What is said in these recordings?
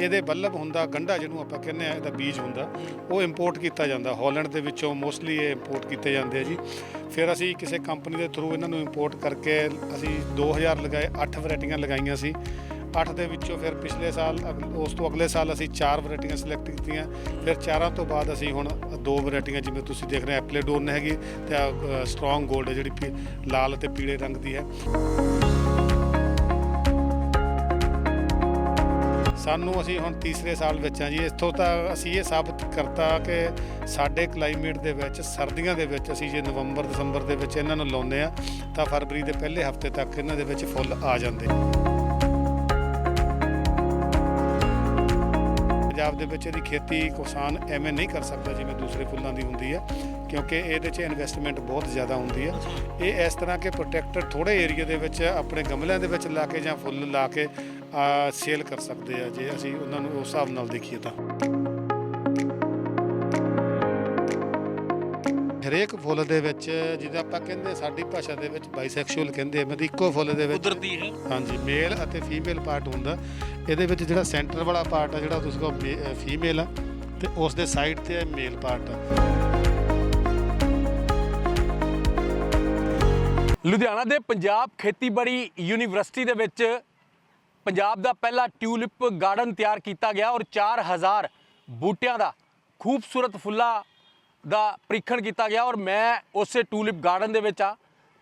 ਇਹਦੇ ਬੱਲਬ ਹੁੰਦਾ, ਗੰਢਾ ਜਿਹਨੂੰ ਆਪਾਂ ਕਹਿੰਦੇ ਆ ਇਹਦਾ ਬੀਜ ਹੁੰਦਾ, ਉਹ ਇੰਪੋਰਟ ਕੀਤਾ ਜਾਂਦਾ। ਹਾਲੈਂਡ ਦੇ ਵਿੱਚੋਂ ਮੋਸਟਲੀ ਇਹ ਇੰਪੋਰਟ ਕੀਤੇ ਜਾਂਦੇ ਆ ਜੀ। ਫਿਰ ਅਸੀਂ ਕਿਸੇ ਕੰਪਨੀ ਦੇ ਥਰੂ ਇਹਨਾਂ ਨੂੰ ਇੰਪੋਰਟ ਕਰਕੇ ਅਸੀਂ 2000 ਲਗਾਏ 8 ਵੈਰਾਈਟੀਆਂ ਲਗਾਈਆਂ ਸੀ। 8 ਦੇ ਵਿੱਚੋਂ ਫਿਰ ਪਿਛਲੇ ਸਾਲ ਅਗ- ਉਸ ਤੋਂ ਅਗਲੇ ਸਾਲ ਅਸੀਂ 4 ਵੈਰਾਈਟੀਆਂ ਸਿਲੈਕਟ ਕੀਤੀਆਂ। ਫਿਰ ਚਾਰਾਂ ਤੋਂ ਬਾਅਦ ਅਸੀਂ ਹੁਣ ਦੋ ਵੈਰਾਈਟੀਆਂ, ਜਿਵੇਂ ਤੁਸੀਂ ਦੇਖ ਰਹੇ ਹੋ, ਐਪਲੇਡੋਨ ਹੈਗੀ ਤੇ ਸਟਰੋਂਗ 골ਡ ਜਿਹੜੀ ਪੀ- ਲਾਲ ਅਤੇ ਪੀਲੇ ਰੰਗ ਦੀ ਹੈ। ਸਾਨੂੰ ਅਸੀਂ ਹੁਣ ਤੀਸਰੇ ਸਾਲ ਵਿੱਚ ਹਾਂ ਜੀ। ਇੱਥੋਂ ਤਾਂ ਅਸੀਂ ਇਹ ਸਾਬਤ ਕਰਤਾ ਕਿ ਸਾਡੇ ਕਲਾਈਮੇਟ ਦੇ ਵਿੱਚ, ਸਰਦੀਆਂ ਦੇ ਵਿੱਚ ਅਸੀਂ ਜੇ ਨਵੰਬਰ, ਦਸੰਬਰ ਦੇ ਵਿੱਚ ਇਹਨਾਂ ਨੂੰ ਲਾਉਂਦੇ ਆ ਤਾਂ ਫਰਵਰੀ ਦੇ ਪਹਿਲੇ ਹਫ਼ਤੇ ਤੱਕ ਇਹਨਾਂ ਦੇ ਵਿੱਚ ਫੁੱਲ ਆ ਜਾਂਦੇ ਪੰਜਾਬ ਦੇ ਵਿੱਚ ਇਹਦੀ ਖੇਤੀ ਕਿਸਾਨ ਐਵੇਂ ਨਹੀਂ ਕਰ ਸਕਦਾ ਜਿਵੇਂ ਦੂਸਰੇ ਫੁੱਲਾਂ ਦੀ ਹੁੰਦੀ ਹੈ, ਕਿਉਂਕਿ ਇਹਦੇ 'ਚ ਇਨਵੈਸਟਮੈਂਟ ਬਹੁਤ ਜ਼ਿਆਦਾ ਹੁੰਦੀ ਹੈ। ਇਹ ਇਸ ਤਰ੍ਹਾਂ ਕਿ ਪ੍ਰੋਟੈਕਟਰ ਥੋੜੇ ਏਰੀਆ ਦੇ ਵਿੱਚ ਆਪਣੇ ਗਮਲਿਆਂ ਦੇ ਵਿੱਚ ਲਾ ਕੇ ਜਾਂ ਫੁੱਲ ਲਾ ਕੇ ਸੇਲ ਕਰ ਸਕਦੇ ਆ ਜੇ ਅਸੀਂ ਉਹਨਾਂ ਨੂੰ ਉਸ ਹਿਸਾਬ ਨਾਲ ਦੇਖੀਏ ਤਾਂ। ਹਰੇਕ ਫੁੱਲ ਦੇ ਵਿੱਚ ਜਿਹਦਾ ਆਪਾਂ ਕਹਿੰਦੇ ਸਾਡੀ ਭਾਸ਼ਾ ਦੇ ਵਿੱਚ ਬਾਈਸੈਕਸ਼ੂਅਲ ਕਹਿੰਦੇ ਆ ਮਤਲਬ ਇੱਕੋ ਫੁੱਲ ਦੇ ਵਿੱਚ। ਕੁਦਰਤੀ ਹੈ। ਹਾਂਜੀ ਮੇਲ ਅਤੇ ਫੀਮੇਲ ਪਾਰਟ ਹੁੰਦਾ। ਇਹਦੇ ਵਿੱਚ ਜਿਹੜਾ ਸੈਂਟਰ ਵਾਲਾ ਪਾਰਟ ਆ ਜਿਹੜਾ ਤੁਸੀਂ ਕਹੋ ਫੀਮੇਲ ਆ ਤੇ ਉਸ ਦੇ ਸਾਈਡ ਤੇ ਮੇਲ ਪਾਰਟ ਆ। ਲੁਧਿਆਣਾ ਦੇ ਪੰਜਾਬ ਖੇਤੀਬਾੜੀ ਯੂਨੀਵਰਸਿਟੀ ਦੇ ਵਿੱਚ ਪੰਜਾਬ ਦਾ ਪਹਿਲਾ ਟਿਊਲਿਪ ਗਾਰਡਨ ਤਿਆਰ ਕੀਤਾ ਗਿਆ ਔਰ 4000 ਬੂਟਿਆਂ ਦਾ ਖੂਬਸੂਰਤ ਫੁੱਲਾਂ ਦਾ ਪ੍ਰੀਖਣ ਕੀਤਾ ਗਿਆ ਔਰ ਮੈਂ ਉਸੇ ਟਿਊਲਿਪ ਗਾਰਡਨ ਦੇ ਵਿੱਚ ਆ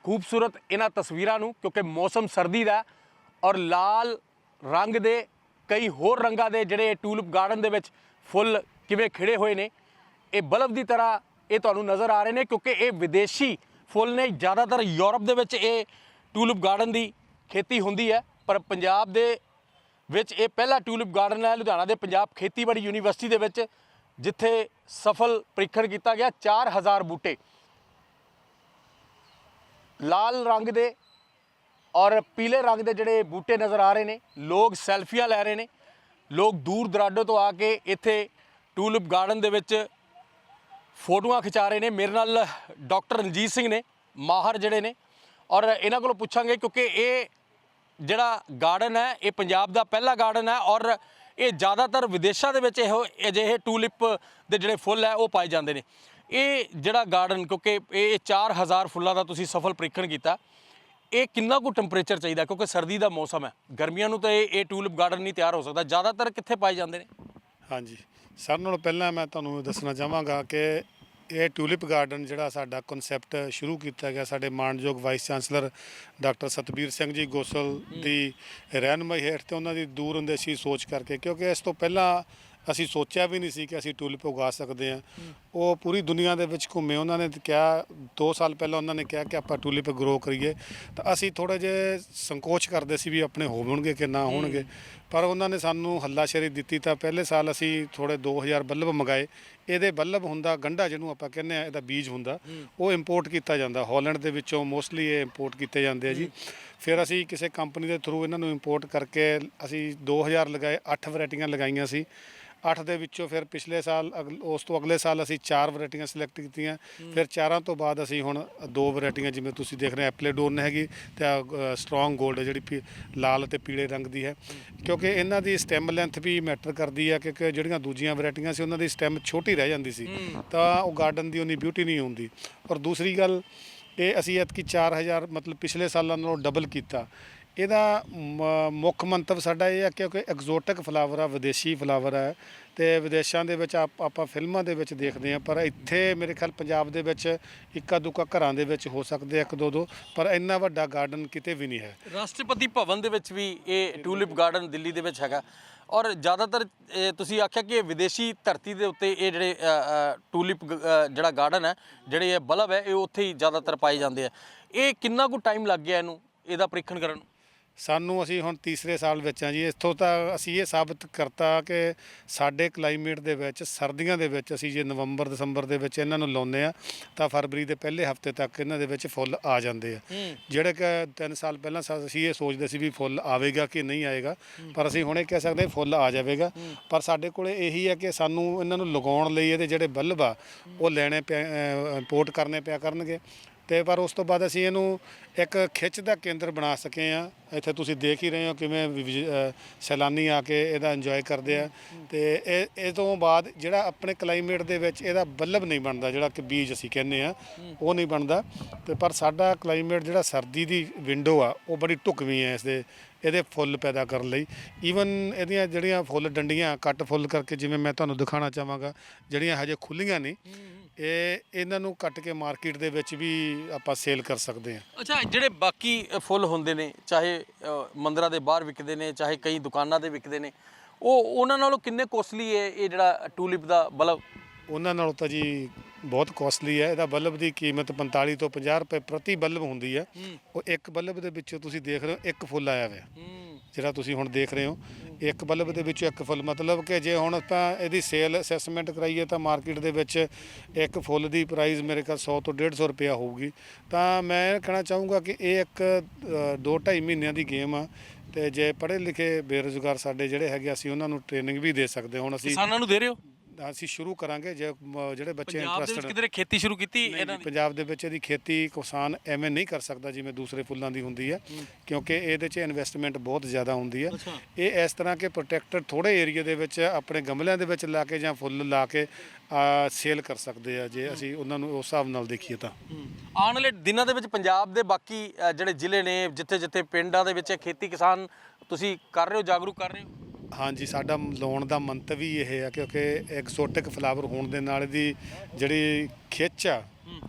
ਖੂਬਸੂਰਤ ਇਹਨਾਂ ਤਸਵੀਰਾਂ ਨੂੰ ਕਿਉਂਕਿ ਮੌਸਮ ਸਰਦੀ ਦਾ ਔਰ ਲਾਲ ਰੰਗ ਦੇ, ਕਈ ਹੋਰ ਰੰਗਾਂ ਦੇ ਜਿਹੜੇ ਟਿਊਲਿਪ ਗਾਰਡਨ ਦੇ ਵਿੱਚ ਫੁੱਲ ਕਿਵੇਂ ਖਿੜੇ ਹੋਏ ਨੇ, ਇਹ ਬਲਬ ਦੀ ਤਰ੍ਹਾਂ ਇਹ ਤੁਹਾਨੂੰ ਨਜ਼ਰ ਆ ਰਹੇ ਨੇ ਕਿਉਂਕਿ ਇਹ ਵਿਦੇਸ਼ੀ ਫੁੱਲ ਨੇ। ਜ਼ਿਆਦਾਤਰ ਯੂਰਪ ਦੇ ਵਿੱਚ ਇਹ ਟਿਊਲਿਪ ਗਾਰਡਨ ਦੀ ਖੇਤੀ ਹੁੰਦੀ ਹੈ। ਪਰ ਪੰਜਾਬ ਦੇ ਵਿੱਚ ਇਹ ਪਹਿਲਾ ਟਿਊਲਿਪ ਗਾਰਡਨ ਹੈ, ਲੁਧਿਆਣਾ ਦੇ ਪੰਜਾਬ ਖੇਤੀਬਾੜੀ ਯੂਨੀਵਰਸਿਟੀ ਦੇ ਵਿੱਚ, ਜਿੱਥੇ ਸਫਲ ਪ੍ਰੀਖਣ ਕੀਤਾ ਗਿਆ 4000 ਬੂਟੇ। ਲਾਲ ਰੰਗ ਦੇ ਔਰ ਪੀਲੇ ਰੰਗ ਦੇ ਜਿਹੜੇ ਬੂਟੇ ਨਜ਼ਰ ਆ ਰਹੇ ਨੇ, ਲੋਕ ਸੈਲਫੀਆਂ ਲੈ ਰਹੇ ਨੇ, ਲੋਕ ਦੂਰ ਦਰਾਡੇ ਤੋਂ ਆ ਕੇ ਇੱਥੇ ਟੂਲਿਪ ਗਾਰਡਨ ਦੇ ਵਿੱਚ ਫੋਟੋਆਂ ਖਿਚਾ ਰਹੇ ਨੇ। ਮੇਰੇ ਨਾਲ ਡਾਕਟਰ ਰਣਜੀਤ ਸਿੰਘ ਨੇ, ਮਾਹਰ ਜਿਹੜੇ ਨੇ ਔਰ ਇਹਨਾਂ ਕੋਲੋਂ ਪੁੱਛਾਂਗੇ ਕਿਉਂਕਿ ਇਹ ਜਿਹੜਾ ਗਾਰਡਨ ਹੈ, ਇਹ ਪੰਜਾਬ ਦਾ ਪਹਿਲਾ ਗਾਰਡਨ ਹੈ ਔਰ ਇਹ ਜ਼ਿਆਦਾਤਰ ਵਿਦੇਸ਼ਾਂ ਦੇ ਵਿੱਚ ਇਹੋ ਅਜਿਹੇ ਟੂਲਿਪ ਦੇ ਜਿਹੜੇ ਫੁੱਲ ਹੈ, ਉਹ ਪਾਏ ਜਾਂਦੇ ਨੇ। ਇਹ ਜਿਹੜਾ ਗਾਰਡਨ ਕਿਉਂਕਿ ਇਹ 4000 ਫੁੱਲਾਂ ਦਾ ਤੁਸੀਂ ਸਫਲ ਪ੍ਰੀਖਣ ਕੀਤਾ, ਇਹ ਕਿੰਨਾ ਕੁ ਟੈਂਪਰੇਚਰ ਚਾਹੀਦਾ? ਕਿਉਂਕਿ ਸਰਦੀ ਦਾ ਮੌਸਮ ਹੈ। ਗਰਮੀਆਂ ਨੂੰ ਤਾਂ ਇਹ ਟੂਲਿਪ ਗਾਰਡਨ ਨਹੀਂ ਤਿਆਰ ਹੋ ਸਕਦਾ। ਜ਼ਿਆਦਾਤਰ ਕਿੱਥੇ ਪਾਏ ਜਾਂਦੇ ਨੇ? ਹਾਂਜੀ। ਸਾਰਿਆਂ ਨਾਲੋਂ ਪਹਿਲਾਂ ਮੈਂ ਤੁਹਾਨੂੰ ਦੱਸਣਾ ਚਾਹਾਂਗਾ ਕਿ ਇਹ ਟਿਊਲਿਪ ਗਾਰਡਨ ਜਿਹੜਾ ਸਾਡਾ ਕਨਸੈਪਟ ਸ਼ੁਰੂ ਕੀਤਾ ਗਿਆ ਸਾਡੇ ਮਾਨਯੋਗ vice chancellor doctor Satbir Singh ji Gosal ਦੀ ਰਹਿਨਮਾਈ ਹੇਠ ਤੇ ਉਹਨਾਂ ਦੀ ਦੂਰ ਅੰਦੇਸ਼ੀ ਸੋਚ ਕਰਕੇ ਕਿਉਂਕਿ ਇਸ ਤੋਂ ਪਹਿਲਾਂ ਅਸੀਂ ਸੋਚਿਆ ਵੀ ਨਹੀਂ ਸੀ ਕਿ ਅਸੀਂ ਟਿਊਲਿਪ ਉਗਾ ਸਕਦੇ ਹਾਂ। ਉਹ ਪੂਰੀ ਦੁਨੀਆ ਦੇ ਵਿੱਚ ਘੁੰਮੇ। ਉਹਨਾਂ ਨੇ ਕਿਹਾ 2 ਸਾਲ ਪਹਿਲਾਂ ਉਹਨਾਂ ਨੇ ਕਿਹਾ ਕਿ ਆਪਾਂ ਟਿਊਲਿਪ ਗਰੋ ਕਰੀਏ। ਤਾਂ ਅਸੀਂ ਥੋੜੇ ਜਿਹਾ ਸੰਕੋਚ ਕਰਦੇ ਸੀ ਵੀ ਆਪਣੇ ਹੋਣਗੇ ਕਿ ਨਾ ਹੋਣਗੇ। ਪਰ ਉਹਨਾਂ ਨੇ ਸਾਨੂੰ ਹੱਲਾਸ਼ੇਰੀ ਦਿੱਤੀ ਤਾਂ ਪਹਿਲੇ ਸਾਲ ਅਸੀਂ ਥੋੜੇ 2000 ਬੱਲਬ ਮੰਗਾਏ। ਇਹਦੇ ਬੱਲਬ ਹੁੰਦਾ ਗੰਢਾ ਜਿਹਨੂੰ ਆਪਾਂ ਕਹਿੰਦੇ ਆ ਇਹਦਾ ਬੀਜ ਹੁੰਦਾ। ਉਹ ਇੰਪੋਰਟ ਕੀਤਾ ਜਾਂਦਾ। ਹਾਲੈਂਡ ਦੇ ਵਿੱਚੋਂ ਮੋਸਟਲੀ ਇਹ ਇੰਪੋਰਟ ਕੀਤੇ ਜਾਂਦੇ ਆ ਜੀ। ਫਿਰ ਅਸੀਂ ਕਿਸੇ ਕੰਪਨੀ ਦੇ ਥਰੂ ਇਹਨਾਂ ਨੂੰ ਇੰਪੋਰਟ ਕਰਕੇ ਅਸੀਂ 2000 ਲਗਾਏ 8 ਵੈਰਾਈਟੀਆਂ ਲਗਾਈਆਂ ਸੀ। 8 ਦੇ ਵਿੱਚੋਂ ਫਿਰ ਪਿਛਲੇ ਸਾਲ ਅਗਲ- ਉਸ ਤੋਂ ਅਗਲੇ ਸਾਲ ਅਸੀਂ 4 ਵੈਰਾਈਟੀਆਂ ਸਿਲੈਕਟ ਕੀਤੀਆਂ। ਫਿਰ ਚਾਰਾਂ ਤੋਂ ਬਾਅਦ ਅਸੀਂ ਹੁਣ ਦੋ ਵੈਰਾਈਟੀਆਂ ਜਿਵੇਂ ਤੁਸੀਂ ਦੇਖ ਰਹੇ ਐਪਲੇਡੋਨ ਹੈਗੀ ਤੇ ਸਟਰੋਂਗ 골ਡ ਜਿਹੜੀ ਪੀ- ਲਾਲ ਤੇ ਪੀਲੇ ਰੰਗ ਦੀ ਹੈ। ਕਿਉਂਕਿ ਇਹਨਾਂ ਦੀ ਸਟੈਮ ਲੈਂਥ ਵੀ ਮੈਟਰ ਕਰਦੀ ਹੈ ਕਿਉਂਕਿ ਜਿਹੜੀਆਂ ਦੂਜੀਆਂ ਵੈਰਾਈਟੀਆਂ ਸੀ ਉਹਨਾਂ ਦੀ ਸਟੈਮ ਛੋਟੀ ਰਹਿ ਜਾਂਦੀ ਸੀ। ਤਾਂ ਉਹ ਗਾਰਡਨ ਦੀ ਉਨੀ ਬਿਊਟੀ ਨਹੀਂ ਹੁੰਦੀ। ਔਰ ਦੂਸਰੀ ਗੱਲ ਇਹ ਅਸੀਂ ਐਤਕੀ 4000 ਮਤਲਬ ਪਿਛਲੇ ਸਾਲਾਂ ਨਾਲੋਂ ਡਬਲ ਕੀਤਾ। ਇਹਦਾ ਮ- ਮੁੱਖ ਮੰਤਵ ਸਾਡਾ ਇਹ ਹੈ ਕਿਉਂਕਿ ਐਗਜ਼ੋਟਿਕ ਫਲਾਵਰ ਆ, ਵਿਦੇਸ਼ੀ ਫਲਾਵਰ ਹੈ ਤੇ ਵਿਦੇਸ਼ਾਂ ਦੇ ਵਿੱਚ ਆਪ- ਆਪਾਂ ਫਿਲਮਾਂ ਦੇ ਵਿੱਚ ਦੇਖਦੇ ਹਾਂ, ਪਰ ਇੱਥੇ ਮੇਰੇ ਖਿਆਲ ਪੰਜਾਬ ਦੇ ਵਿੱਚ ਇੱਕਾ ਦੁੱਕਾ ਘਰਾਂ ਦੇ ਵਿੱਚ ਹੋ ਸਕਦੇ ਇੱਕ ਦੋ ਦੋ ਪਰ ਇੰਨਾ ਵੱਡਾ ਗਾਰਡਨ ਕਿਤੇ ਵੀ ਨਹੀਂ ਹੈ। ਰਾਸ਼ਟਰਪਤੀ ਭਵਨ ਦੇ ਵਿੱਚ ਵੀ ਇਹ ਟੂਲਿਪ ਗਾਰਡਨ ਦਿੱਲੀ ਦੇ ਵਿੱਚ ਹੈਗਾ। ਔਰ ਜ਼ਿਆਦਾਤਰ ਤੁਸੀਂ ਆਖਿਆ ਕਿ ਵਿਦੇਸ਼ੀ ਧਰਤੀ ਦੇ ਉੱਤੇ ਇਹ ਜਿਹੜੇ ਟੂਲਿਪ ਜਿਹੜਾ ਗਾਰਡਨ ਹੈ, ਜਿਹੜੇ ਇਹ ਬਲਬ ਹੈ, ਇਹ ਉੱਥੇ ਹੀ ਜ਼ਿਆਦਾਤਰ ਪਾਏ ਜਾਂਦੇ ਆ। ਇਹ ਕਿੰਨਾ ਕੁ ਟਾਈਮ ਲੱਗ ਗਿਆ ਇਹਨੂੰ, ਇਹਦਾ ਪ੍ਰੀਖਣ ਕਰਨ ਨੂੰ? ਸਾਨੂੰ ਅਸੀਂ ਹੁਣ ਤੀਸਰੇ ਸਾਲ ਵਿੱਚ ਹਾਂ ਜੀ ਇੱਥੋਂ ਤਾਂ ਅਸੀਂ ਇਹ ਸਾਬਤ ਕਰਤਾ ਕਿ ਸਾਡੇ ਕਲਾਈਮੇਟ ਦੇ ਵਿੱਚ ਸਰਦੀਆਂ ਦੇ ਵਿੱਚ ਅਸੀਂ ਜੇ ਨਵੰਬਰ ਦਸੰਬਰ ਦੇ ਵਿੱਚ ਇਹਨਾਂ ਨੂੰ ਲਾਉਂਦੇ ਆ ਤਾਂ ਫਰਵਰੀ ਦੇ ਪਹਿਲੇ ਹਫ਼ਤੇ ਤੱਕ ਇਹਨਾਂ ਦੇ ਵਿੱਚ ਫੁੱਲ ਆ ਜਾਂਦੇ ਆ। ਜਿਹੜੇ ਕਿ 3 ਸਾਲ ਪਹਿਲਾਂ ਸਾ- ਅਸੀਂ ਇਹ ਸੋਚਦੇ ਸੀ ਵੀ ਫੁੱਲ ਆਵੇਗਾ ਕਿ ਨਹੀਂ ਆਏਗਾ ਪਰ ਅਸੀਂ ਹੁਣੇ ਕਹਿ ਸਕਦੇ ਫੁੱਲ ਆ ਜਾਵੇਗਾ। ਪਰ ਸਾਡੇ ਕੋਲੇ ਇਹੀ ਹੈ ਕਿ ਸਾਨੂੰ ਇਹਨਾਂ ਨੂੰ ਲਗਾਉਣ ਲਈ ਇਹਦੇ ਜਿਹੜੇ ਬੱਲਬ ਆ ਉਹ ਲੈਣੇ ਪਿਆ ਇੰਪੋਰਟ ਕਰਨੇ ਪਿਆ ਕਰਨਗੇ। ਤੇ ਪਰ ਉਸ ਤੋਂ ਬਾਅਦ ਅਸੀਂ ਇਹਨੂੰ ਇੱਕ ਖਿੱਚ ਦਾ ਕੇਂਦਰ ਬਣਾ ਸਕੇ ਆ ਇੱਥੇ ਤੁਸੀਂ ਦੇਖ ਹੀ ਰਹੇ ਹੋ ਕਿਵੇਂ ਵਿਜ- ਅ, ਸੈਲਾਨੀ ਆ ਕੇ ਇਹਦਾ ਇੰਜੋਏ ਕਰਦੇ ਆ। ਤੇ ਇਹ ਇਹ ਤੋਂ ਬਾਅਦ ਜਿਹੜਾ ਆਪਣੇ ਕਲਾਈਮੇਟ ਦੇ ਵਿੱਚ ਇਹਦਾ ਬੱਲਬ ਨਹੀਂ ਬਣਦਾ ਜਿਹੜਾ ਕਿ ਬੀਜ ਅਸੀਂ ਕਹਿੰਦੇ ਆ ਉਹ ਨਹੀਂ ਬਣਦਾ। ਤੇ ਪਰ ਸਾਡਾ ਕਲਾਈਮੇਟ ਜਿਹੜਾ ਸਰਦੀ ਦੀ ਵਿੰਡੋ ਆ ਉਹ ਬੜੀ ਢੁਕਵੀਂ ਹੈ ਇਸ ਦੇ ਇਹਦੇ ਫੁੱਲ ਪੈਦਾ ਕਰਨ ਲਈ। ਈਵਨ ਇਹਦੀਆਂ ਜਿਹੜੀਆਂ ਫੁੱਲ ਡੰਡੀਆਂ ਕੱਟ ਫੁੱਲ ਕਰਕੇ ਜਿਵੇਂ ਮੈਂ ਤੁਹਾਨੂੰ ਦਿਖਾਉਣਾ ਚਾਹਾਂਗਾ ਜਿਹੜੀਆਂ ਹਜੇ ਖੁੱਲੀਆਂ ਨਹੀਂ ਇਹ ਇਹਨਾਂ ਨੂੰ ਕੱਟ ਕੇ ਮਾਰਕੀਟ ਦੇ ਵਿੱਚ ਵੀ ਆਪਾਂ ਸੇਲ ਕਰ ਸਕਦੇ ਹਾਂ। ਅੱਛਾ ਜਿਹੜੇ ਬਾਕੀ ਫੁੱਲ ਹੁੰਦੇ ਨੇ ਚਾਹੇ ਮੰਦਰਾਂ ਦੇ ਬਾਹਰ ਵਿਕਦੇ ਨੇ ਚਾਹੇ ਕਈ ਦੁਕਾਨਾਂ ਤੇ ਵਿਕਦੇ ਨੇ ਉਹ ਉਹਨਾਂ ਨਾਲੋਂ ਕਿੰਨੇ ਕੋਸਟਲੀ ਹੈ ਇਹ ਜਿਹੜਾ ਟੂਲਿਪ ਦਾ ਬਲਬ? ਉਹਨਾਂ ਨਾਲੋਂ ਤਾਂ ਜੀ ਬਹੁਤ ਕੋਸਟਲੀ ਹੈ। ਇਹਦਾ ਬੱਲਬ ਦੀ ਕੀਮਤ 45 ਤੋਂ 50 ਰੁਪਏ ਪ੍ਰਤੀ ਬੱਲਬ ਹੁੰਦੀ ਹੈ। ਉਹ ਇੱਕ ਬੱਲਬ ਦੇ ਵਿੱਚੋਂ ਤੁਸੀਂ ਦੇਖ ਰਹੇ ਹੋ ਇੱਕ ਫੁੱਲ ਆਇਆ ਹੋਇਆ। ਜਿਹੜਾ ਤੁਸੀਂ ਹੁਣ ਦੇਖ ਰਹੇ ਹੋ ਇੱਕ ਬੱਲਬ ਦੇ ਵਿੱਚੋਂ ਇੱਕ ਫੁੱਲ। ਮਤਲਬ ਕਿ ਜੇ ਹੁਣ ਆਪਾਂ ਇਹਦੀ ਸੇਲ ਅਸੈਸਮੈਂਟ ਕਰਾਈਏ ਤਾਂ ਮਾਰਕੀਟ ਦੇ ਵਿੱਚ ਇੱਕ ਫੁੱਲ ਦੀ ਪ੍ਰਾਈਸ ਮੇਰੇ ਖਿਆਲ 100 ਤੋਂ 150 ਰੁਪਇਆ ਹੋਊਗੀ। ਤਾਂ ਮੈਂ ਇਹ ਕਹਿਣਾ ਚਾਹੂੰਗਾ ਕਿ ਇਹ ਇੱਕ 2-2.5 ਮਹੀਨਿਆਂ ਦੀ ਗੇਮ ਆ। ਤੇ ਜੇ ਪੜ੍ਹੇ ਲਿਖੇ ਬੇਰੁਜ਼ਗਾਰ ਸਾਡੇ ਜਿਹੜੇ ਹੈਗੇ ਅਸੀਂ ਉਹਨਾਂ ਨੂੰ ਟ੍ਰੇਨਿੰਗ ਵੀ ਦੇ ਸਕਦੇ। ਹੁਣ ਅਸੀਂ ਕਿਸਾਨਾਂ ਨੂੰ ਦੇ ਰਹੇ ਹੋ? ਅਸੀਂ ਸ਼ੁਰੂ ਕਰਾਂਗੇ ਜੇ ਮ- ਜਿਹੜੇ ਬੱਚੇ ਪੰਜਾਬ ਦੇ ਵਿੱਚ ਇੰਟਰਸਟਡ ਕਿਧਰੇ ਖੇਤੀ ਸ਼ੁਰੂ ਕੀਤੀ ਇਹਨਾਂ ਦੀ? ਪੰਜਾਬ ਦੇ ਵਿੱਚ ਇਹਦੀ ਖੇਤੀ ਕਿਸਾਨ ਐਵੇਂ ਨਹੀਂ ਕਰ ਸਕਦਾ ਜਿਵੇਂ ਦੂਸਰੇ ਫੁੱਲਾਂ ਦੀ ਹੁੰਦੀ ਹੈ ਕਿਉਂਕਿ ਇਹਦੇ 'ਚ ਇਨਵੈਸਟਮੈਂਟ ਬਹੁਤ ਜ਼ਿਆਦਾ ਹੁੰਦੀ ਹੈ। ਅੱਛਾ। ਇਹ ਇਸ ਤਰ੍ਹਾਂ ਕਿ ਪ੍ਰੋਟੈਕਟਡ ਥੋੜੇ ਏਰੀਆ ਦੇ ਵਿੱਚ ਆਪਣੇ ਗਮਲਿਆਂ ਦੇ ਵਿੱਚ ਲਾ ਕੇ ਜਾਂ ਫੁੱਲ ਲਾ ਕੇ ਸੇਲ ਕਰ ਸਕਦੇ ਆ। ਜੇ ਅਸੀਂ ਉਹਨਾਂ ਨੂੰ ਉਸ ਹਿਸਾਬ ਨਾਲ ਦੇਖੀਏ ਤਾਂ। ਆਉਣ ਵਾਲੇ ਦਿਨਾਂ ਦੇ ਵਿੱਚ ਪੰਜਾਬ ਦੇ ਬਾਕੀ ਅ, ਜਿਹੜੇ ਜ਼ਿਲ੍ਹੇ ਨੇ ਜਿੱਥੇ ਜਿੱਥੇ ਪਿੰਡਾਂ ਦੇ ਵਿੱਚ ਖੇਤੀ ਕਿਸਾਨ ਤੁਸੀਂ ਕਰ ਰਹੇ ਹੋ ਜਾਗਰੂਕ ਕਰ ਰਹੇ ਹੋ? ਹਾਂਜੀ, ਸਾਡਾ ਲਾਉਣ ਦਾ ਮੰਤਵ ਹੀ ਇਹ ਹੈ ਕਿਉਂਕਿ ਐਕਸੋਟਿਕ ਫਲਾਵਰ ਹੋਣ ਦੇ ਨਾਲ ਇਹਦੀ ਜਿਹੜੀ ਖਿੱਚ ਆ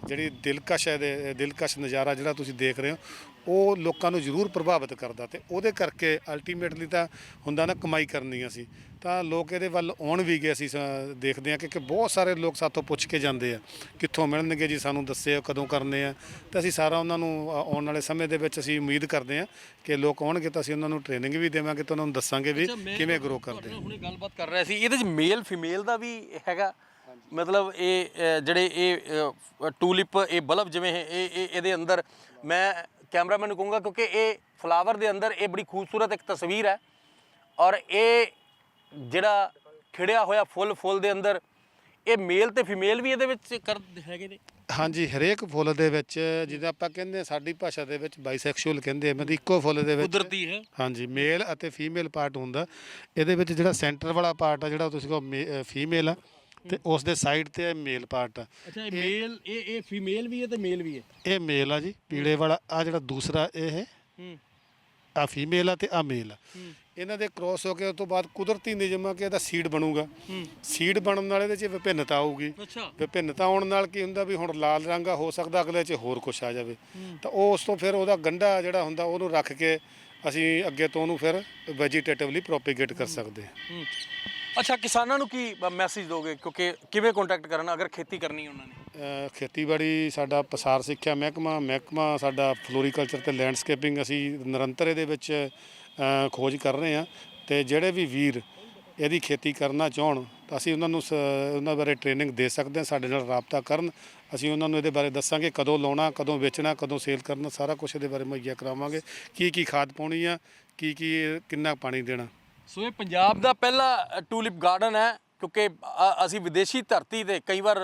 ਜਿਹੜੀ ਦਿਲਕਸ਼ ਹੈ ਦੇ ਦਿਲਕਸ਼ ਨਜ਼ਾਰਾ ਜਿਹੜਾ ਤੁਸੀਂ ਦੇਖ ਰਹੇ ਹੋ ਉਹ ਲੋਕਾਂ ਨੂੰ ਜ਼ਰੂਰ ਪ੍ਰਭਾਵਿਤ ਕਰਦਾ ਤੇ ਉਹਦੇ ਕਰਕੇ ਅਲਟੀਮੇਟਲੀ ਤਾਂ ਹੁੰਦਾ ਨਾ ਕਮਾਈ ਕਰਨੀ ਅਸੀਂ ਤਾਂ ਲੋਕ ਇਹਦੇ ਵੱਲ ਆਉਣ ਵੀ ਗਏ ਅਸੀਂ ਸ- ਦੇਖਦੇ ਹਾਂ ਕਿ ਕਿ ਬਹੁਤ ਸਾਰੇ ਲੋਕ ਸਾਥੋਂ ਪੁੱਛ ਕੇ ਜਾਂਦੇ ਆ ਕਿੱਥੋਂ ਮਿਲਣਗੇ ਜੀ ਸਾਨੂੰ ਦੱਸਿਓ ਕਦੋਂ ਕਰਨੇ ਆ। ਤਾਂ ਅਸੀਂ ਸਾਰਾ ਉਹਨਾਂ ਨੂੰ ਆ- ਆਉਣ ਵਾਲੇ ਸਮੇਂ ਦੇ ਵਿੱਚ ਅਸੀਂ ਉਮੀਦ ਕਰਦੇ ਹਾਂ ਕਿ ਲੋਕ ਆਉਣਗੇ ਤਾਂ ਅਸੀਂ ਉਹਨਾਂ ਨੂੰ ਟ੍ਰੇਨਿੰਗ ਵੀ ਦੇਵਾਂਗੇ ਤੇ ਉਹਨਾਂ ਨੂੰ ਦੱਸਾਂਗੇ ਵੀ ਕਿਵੇਂ ਗਰੋ ਕਰਦੇ ਆ। ਹੁਣੇ ਗੱਲਬਾਤ ਕਰ ਰਹੇ ਸੀ। ਇਹਦੇ ਚ ਮੇਲ ਫੀਮੇਲ ਦਾ ਵੀ ਹੈਗਾ ਮਤਲਬ ਇਹ ਅ, ਜਿਹੜੇ ਇਹ ਟੂਲਿਪ ਇਹ ਬਲਬ ਜਿਵੇਂ ਇਹ ਇਹ- ਇਹ- ਇਹਦੇ ਅੰਦਰ ਮੈਂ ਕੈਮਰਾਮੈਨ ਨੂੰ ਕਹੂੰਗਾ ਕਿਉਂਕਿ ਇਹ ਫਲਾਵਰ ਦੇ ਅੰਦਰ ਇਹ ਬੜੀ ਖੂਬਸੂਰਤ ਇੱਕ ਤਸਵੀਰ ਹੈ ਔਰ ਇਹ ਜਿਹੜਾ ਖਿੜਿਆ ਹੋਇਆ ਫੁੱਲ ਫੁੱਲ ਦੇ ਅੰਦਰ ਇਹ ਮੇਲ ਤੇ ਫੀਮੇਲ ਵੀ ਇਹਦੇ ਵਿੱਚ ਕਰ ਹੈਗੇ ਨੇ? ਹਾਂਜੀ ਹਰੇਕ ਫੁੱਲ ਦੇ ਵਿੱਚ ਜਿੱਦਾਂ ਆਪਾਂ ਕਹਿੰਦੇ ਹਾਂ, ਸਾਡੀ ਭਾਸ਼ਾ ਦੇ ਵਿੱਚ ਬਾਈਸੈਕਸ਼ੂਅਲ ਕਹਿੰਦੇ ਆ ਮਤਲਬ ਇੱਕੋ ਫੁੱਲ ਦੇ ਵਿੱਚ ਕੁਦਰਤੀ ਹੈ? ਹਾਂਜੀ ਮੇਲ ਅਤੇ ਫੀਮੇਲ ਪਾਰਟ ਹੁੰਦਾ। ਇਹਦੇ ਵਿੱਚ ਜਿਹੜਾ ਸੈਂਟਰ ਵਾਲਾ ਪਾਰਟ ਆ ਜਿਹੜਾ ਤੁਸੀਂ ਕਹੋ ਫੀਮੇਲ ਆ ਤੇ ਉਸ ਦੇ ਸਾਈਡ ਤੇ ਮੇਲ ਪਾਰਟ ਆ। ਅੱਛਾ ਇਹ ਮੇਲ ਇਹ ਇਹ ਫੀਮੇਲ ਵੀ ਹੈ ਤੇ ਮੇਲ ਵੀ ਹੈ? ਇਹ ਮੇਲ ਆ ਜੀ ਪੀਲੇ ਵਾਲਾ। ਆ ਜਿਹੜਾ ਦੂਸਰਾ ਇਹ ਹੈ ਹੂੰ। ਆ ਫੀਮੇਲ ਆ ਤੇ ਆ ਮੇਲ ਆ। ਇਹਨਾਂ ਦੇ ਕ੍ਰੋਸ ਹੋ ਕੇ ਉਸ ਤੋਂ ਬਾਅਦ ਕੁਦਰਤੀ ਨਿਯਮ ਆ ਕਿ ਇਹਦਾ ਸੀਡ ਬਣੂਗਾ। ਸੀਡ ਬਣਨ ਨਾਲ ਇਹਦੇ 'ਚ ਵਿਭਿੰਨਤਾ ਆਊਗੀ। ਅੱਛਾ। ਵਿਭਿੰਨਤਾ ਆਉਣ ਨਾਲ ਕੀ ਹੁੰਦਾ ਵੀ ਹੁਣ ਲਾਲ ਰੰਗ ਆ ਹੋ ਸਕਦਾ ਅਗਲੇ 'ਚ ਹੋਰ ਕੁਝ ਆ ਜਾਵੇ। ਤਾਂ ਉਹ ਉਸ ਤੋਂ ਫਿਰ ਉਹਦਾ ਗੰਢਾ ਜਿਹੜਾ ਹੁੰਦਾ ਉਹਨੂੰ ਰੱਖ ਕੇ ਅਸੀਂ ਅੱਗੇ ਤੋਂ ਉਹਨੂੰ ਫਿਰ ਵੈਜੀਟੇਟਿਵਲੀ ਪ੍ਰੋਪੀਗੇਟ ਕਰ ਸਕਦੇ ਹੂੰ। ਅੱਛਾ, ਕਿਸਾਨਾਂ ਨੂੰ ਕੀ ਮੈਸੇਜ ਦੋਗੇ? ਕਿਉਂਕਿ ਕਿਵੇਂ ਕੰਟੈਕਟ ਕਰਨ ਅਗਰ ਖੇਤੀ ਕਰਨੀ ਉਹਨਾਂ ਨੇ? ਖੇਤੀਬਾੜੀ ਸਾਡਾ ਪਸਾਰ ਸਿੱਖਿਆ ਮਹਿਕਮਾ ਮਹਿਕਮਾ ਸਾਡਾ ਫਲੋਰੀਕਲਚਰ ਤੇ ਲੈਂਡਸਕੇਪਿੰਗ ਅਸੀਂ ਨਿਰੰਤਰ ਇਹਦੇ ਵਿੱਚ ਖੋਜ ਕਰ ਰਹੇ ਹਾਂ ਤੇ ਜਿਹੜੇ ਵੀ ਵੀਰ ਇਹਦੀ ਖੇਤੀ ਕਰਨਾ ਚਾਹਣ ਤਾਂ ਅਸੀਂ ਉਹਨਾਂ ਨੂੰ ਸ- ਉਹਨਾਂ ਬਾਰੇ ਟ੍ਰੇਨਿੰਗ ਦੇ ਸਕਦੇ ਹਾਂ, ਸਾਡੇ ਨਾਲ ਰਾਬਤਾ ਕਰਨ। ਅਸੀਂ ਉਹਨਾਂ ਨੂੰ ਇਹਦੇ ਬਾਰੇ ਦੱਸਾਂਗੇ ਕਦੋਂ ਲਾਉਣਾ, ਕਦੋਂ ਵੇਚਣਾ, ਕਦੋਂ ਸੇਲ ਕਰਨਾ, ਸਾਰਾ ਕੁਝ ਇਹਦੇ ਬਾਰੇ ਮੁਹੱਈਆ ਕਰਾਵਾਂਗੇ। ਕੀ ਕੀ ਖਾਦ ਪਾਉਣੀ ਆ ਕੀ ਕੀ ਕਿੰਨਾ ਪਾਣੀ ਦੇਣਾ। ਸੋ ਇਹ ਪੰਜਾਬ ਦਾ ਪਹਿਲਾ ਟੂਲਿਪ ਗਾਰਡਨ ਹੈ ਕਿਉਂਕਿ ਅਸੀਂ ਵਿਦੇਸ਼ੀ ਧਰਤੀ ਤੇ ਕਈ ਵਾਰ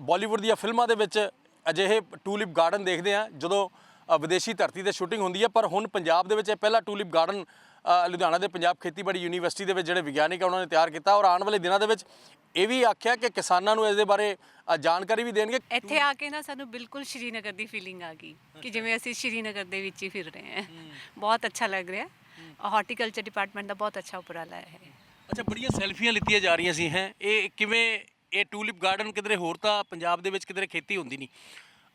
ਬਾਲੀਵੁੱਡ ਦੀਆਂ ਫਿਲਮਾਂ ਦੇ ਵਿੱਚ ਅਜਿਹੇ ਟੂਲਿਪ ਗਾਰਡਨ ਦੇਖਦੇ ਆ ਜਦੋਂ ਵਿਦੇਸ਼ੀ ਧਰਤੀ ਤੇ ਸ਼ੂਟਿੰਗ ਹੁੰਦੀ ਹੈ ਪਰ ਹੁਣ ਪੰਜਾਬ ਦੇ ਵਿੱਚ ਇਹ ਪਹਿਲਾ ਟੂਲਿਪ ਗਾਰਡਨ ਲੁਧਿਆਣਾ ਦੇ ਪੰਜਾਬ ਖੇਤੀਬਾੜੀ ਯੂਨੀਵਰਸਿਟੀ ਦੇ ਵਿੱਚ ਜਿਹੜੇ ਵਿਗਿਆਨਿਕ ਉਹਨਾਂ ਨੇ ਤਿਆਰ ਕੀਤਾ ਔਰ ਆਉਣ ਵਾਲੇ ਦਿਨਾਂ ਦੇ ਵਿੱਚ ਇਹ ਵੀ ਆਖਿਆ ਕਿ ਕਿਸਾਨਾਂ ਨੂੰ ਇਸ ਦੇ ਬਾਰੇ ਜਾਣਕਾਰੀ ਵੀ ਦੇਣਗੇ। ਇੱਥੇ ਆ ਕੇ ਨਾ ਸਾਨੂੰ ਬਿਲਕੁਲ ਸ਼੍ਰੀਨਗਰ ਦੀ ਫੀਲਿੰਗ ਆ ਗਈ ਕਿ ਜਿਵੇਂ ਅਸੀਂ ਸ਼੍ਰੀਨਗਰ ਦੇ ਵਿੱਚ ਹੀ ਫਿਰ ਰਹੇ ਹਾਂ। ਬਹੁਤ ਅੱਛਾ ਲੱਗ ਰਿਹਾ। ਹਾਰਟੀਕਲਚਰ ਡਿਪਾਰਟਮੈਂਟ ਦਾ ਬਹੁਤ ਅੱਛਾ ਉਪਰਾਲਾ ਹੈ। ਅੱਛਾ ਬੜੀਆਂ ਸੈਲਫੀਆਂ ਲਿੱਤੀਆਂ ਜਾ ਰਹੀਆਂ ਸੀ ਹੈ। ਇਹ ਕਿਵੇਂ ਇਹ ਟੂਲਿਪ ਗਾਰਡਨ ਕਿਧਰੇ ਹੋਰ ਤਾਂ ਪੰਜਾਬ ਦੇ ਵਿੱਚ ਕਿਧਰੇ ਖੇਤੀ ਹੁੰਦੀ ਨਹੀਂ।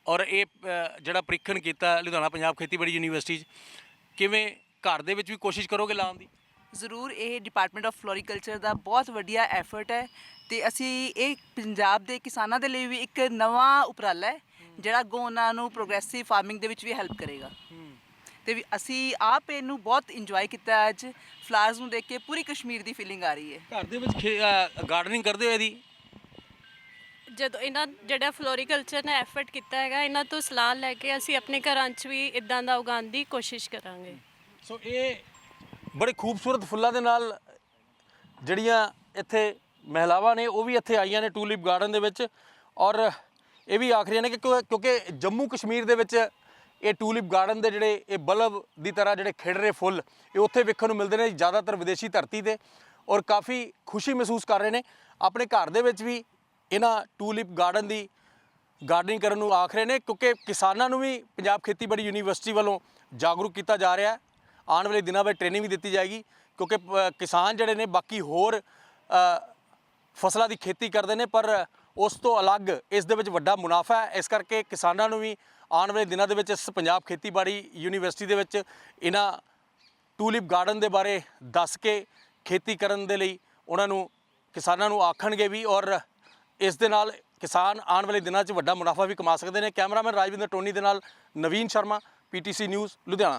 ਔਰ ਇਹ ਜਿਹੜਾ ਪ੍ਰੀਖਣ ਕੀਤਾ ਲੁਧਿਆਣਾ ਪੰਜਾਬ ਖੇਤੀਬਾੜੀ ਯੂਨੀਵਰਸਿਟੀ 'ਚ ਕਿਵੇਂ ਘਰ ਦੇ ਵਿੱਚ ਵੀ ਕੋਸ਼ਿਸ਼ ਕਰੋਗੇ ਲਾਉਣ ਦੀ? ਜ਼ਰੂਰ ਇਹ ਡਿਪਾਰਟਮੈਂਟ ਆਫ ਫਲੋਰੀਕਲਚਰ ਦਾ ਬਹੁਤ ਵਧੀਆ ਐਫਰਟ ਹੈ ਤੇ ਅਸੀਂ ਇਹ ਪੰਜਾਬ ਦੇ ਕਿਸਾਨਾਂ ਦੇ ਲਈ ਵੀ ਇੱਕ ਨਵਾਂ ਉਪਰਾਲਾ ਹੈ ਜਿਹੜਾ ਅੱਗੋਂ ਉਹਨਾਂ ਨੂੰ ਪ੍ਰੋਗਰੈਸਿਵ ਫਾਰਮਿੰਗ ਦੇ ਵਿੱਚ ਵੀ ਹੈਲਪ ਕਰੇਗਾ। ਤੇ ਵੀ ਅਸੀਂ ਆਪ ਇਹਨੂੰ ਬਹੁਤ ਇੰਜੋਏ ਕੀਤਾ ਅੱਜ। ਫਲਾਵਰਸ ਨੂੰ ਦੇਖ ਕੇ ਪੂਰੀ ਕਸ਼ਮੀਰ ਦੀ ਫੀਲਿੰਗ ਆ ਰਹੀ ਹੈ। ਘਰ ਦੇ ਵਿੱਚ ਗਾਰਡਨਿੰਗ ਕਰਦੇ ਹੋ ਇਹਦੀ? ਜਦੋਂ ਇਹਨਾਂ ਜਿਹੜਾ ਫਲੋਰੀਕਲਚਰ ਨੇ ਐਫਰਟ ਕੀਤਾ ਹੈਗਾ ਇਹਨਾਂ ਤੋਂ ਸਲਾਹ ਲੈ ਕੇ ਅਸੀਂ ਆਪਣੇ ਘਰਾਂ 'ਚ ਵੀ ਇਦਾਂ ਦਾ ਉਗਾਉਣ ਦੀ ਕੋਸ਼ਿਸ਼ ਕਰਾਂਗੇ। ਸੋ ਇਹ ਬੜੇ ਖੂਬਸੂਰਤ ਫੁੱਲਾਂ ਦੇ ਨਾਲ ਜਿਹੜੀਆਂ ਇੱਥੇ ਮਹਿਲਾਵਾਂ ਨੇ ਉਹ ਵੀ ਇੱਥੇ ਆਈਆਂ ਨੇ ਟੂਲਿਪ ਗਾਰਡਨ ਦੇ ਵਿੱਚ। ਔਰ ਇਹ ਵੀ ਆਖ ਰਹੀਆਂ ਨੇ ਕਿ ਕਿਉਂ- ਕਿਉਂਕਿ ਜੰਮੂ ਕਸ਼ਮੀਰ ਦੇ ਵਿੱਚ ਇਹ ਟੂਲਿਪ ਗਾਰਡਨ ਦੇ ਜਿਹੜੇ ਇਹ ਬਲਬ ਦੀ ਤਰ੍ਹਾਂ ਜਿਹੜੇ ਖਿੜ ਰਹੇ ਫੁੱਲ ਇਹ ਉੱਥੇ ਵੇਖਣ ਨੂੰ ਮਿਲਦੇ ਨੇ ਜ਼ਿਆਦਾਤਰ ਵਿਦੇਸ਼ੀ ਧਰਤੀ ਤੇ ਔਰ ਕਾਫੀ ਖੁਸ਼ੀ ਮਹਿਸੂਸ ਕਰ ਰਹੇ ਨੇ। ਆਪਣੇ ਘਰ ਦੇ ਵਿੱਚ ਵੀ ਇਹਨਾਂ ਟੂਲਿਪ ਗਾਰਡਨ ਦੀ ਗਾਰਡਨਿੰਗ ਕਰਨ ਨੂੰ ਆਖ ਰਹੇ ਨੇ ਕਿਉਂਕਿ ਕਿਸਾਨਾਂ ਨੂੰ ਵੀ ਪੰਜਾਬ ਖੇਤੀਬਾੜੀ ਯੂਨੀਵਰਸਿਟੀ ਵੱਲੋਂ ਜਾਗਰੂਕ ਕੀਤਾ ਜਾ ਰਿਹਾ ਹੈ। ਆਉਣ ਵਾਲੇ ਦਿਨਾਂ ਵਿੱਚ ਟ੍ਰੇਨਿੰਗ ਵੀ ਦਿੱਤੀ ਜਾਏਗੀ ਕਿਉਂਕਿ ਅ, ਕਿਸਾਨ ਜਿਹੜੇ ਨੇ ਬਾਕੀ ਹੋਰ ਫਸਲਾਂ ਦੀ ਖੇਤੀ ਕਰਦੇ ਨੇ ਪਰ ਉਸ ਤੋਂ ਅਲੱਗ ਇਸ ਦੇ ਵਿੱਚ ਵੱਡਾ ਮੁਨਾਫਾ ਹੈ। ਇਸ ਕਰਕੇ ਕਿਸਾਨਾਂ ਨੂੰ ਵੀ ਆਉਣ ਵਾਲੇ ਦਿਨਾਂ ਦੇ ਵਿੱਚ ਇਸ ਪੰਜਾਬ ਖੇਤੀਬਾੜੀ ਯੂਨੀਵਰਸਿਟੀ ਦੇ ਵਿੱਚ ਇਹਨਾਂ ਟੂਲਿਪ ਗਾਰਡਨ ਦੇ ਬਾਰੇ ਦੱਸ ਕੇ ਖੇਤੀ ਕਰਨ ਦੇ ਲਈ ਉਹਨਾਂ ਨੂੰ ਕਿਸਾਨਾਂ ਨੂੰ ਆਖਣਗੇ ਵੀ ਔਰ ਇਸ ਦੇ ਨਾਲ ਕਿਸਾਨ ਆਉਣ ਵਾਲੇ ਦਿਨਾਂ 'ਚ ਵੱਡਾ ਮੁਨਾਫਾ ਵੀ ਕਮਾ ਸਕਦੇ ਨੇ। ਕੈਮਰਾਮੈਨ ਰਾਜਵਿੰਦਰ ਟੋਨੀ ਦੇ ਨਾਲ ਨਵੀਨ ਸ਼ਰਮਾ, ਪੀਟੀਸੀ ਨਿਊਜ਼, ਲੁਧਿਆਣਾ।